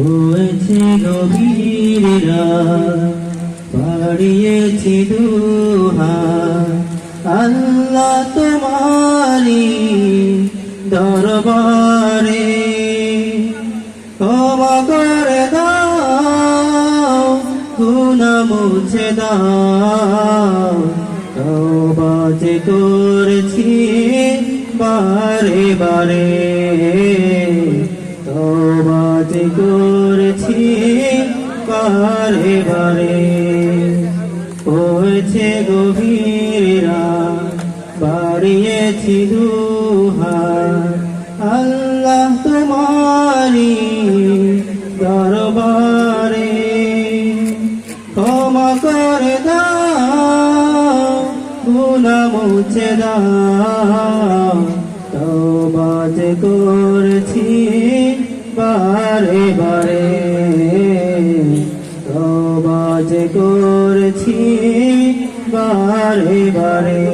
হয়েছে গভীর রাত, বাড়িয়েছি দুহা আল্লাহ তোমারি দরবারে ক্ষমা করে দাও গুনা মুছে দাও। তবাজ করেছি বারে বারে। বারে বারে হয়েছে গভীরা বাড়িয়েছি দুহার আল্লাহ তোমারি দরবারে ক্ষমা করে দাও গুনা মুছে দাও। তবাজ করছি করছি বারে বারে।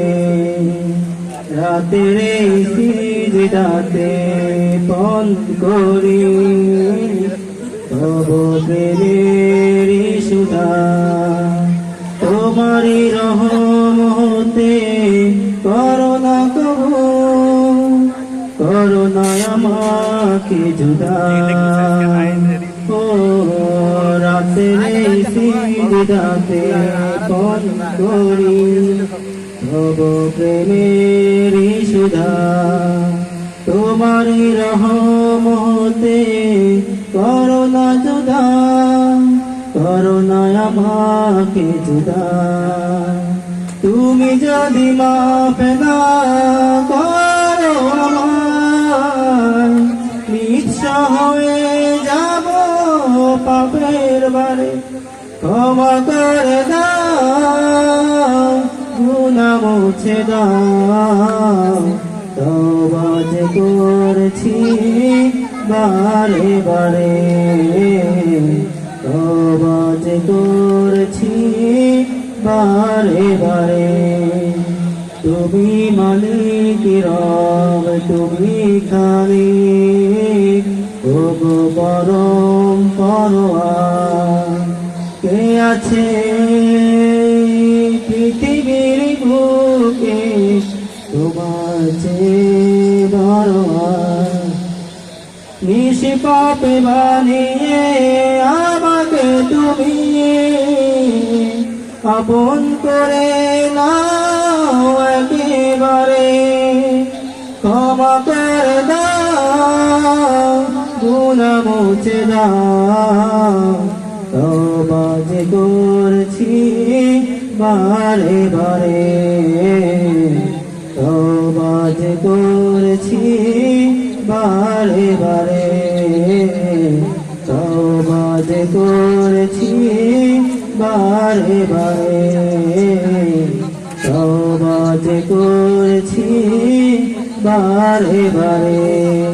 রাতের সিজদাতে পন করি। প্রেমের সুধা তোমারি রহম হতে করোনা কবু। করোনা আমাকে জুদা ও রাতের পন করি। তব প্রেমের সুধা তোমার রহমতে করোনা জুদা করোনা আমাকে জুদা তুমি যদি মাফ না ক্ষমা করে দাও গুনা মুছে দাও। তবাজ করছি বারে বারে। তবাজ করছি বারে বারে। তুমি মালিক রব, তুমি খালি ও গো পরম পরোয়া। আছে পৃথিবীর বুকে তোমার চেয়ে বড় আর নিশি পাপে বানিয়ে আমাকে তুমি আপন করে নাও একেবারে। ক্ষমা করে দাও গুনা মুছে দাও। তবাজ করছি, বারে বারে। তবাজ করছি, বারে বারে। তবাজ করছি, বারে বারে। তবাজ করছি, বারে বারে।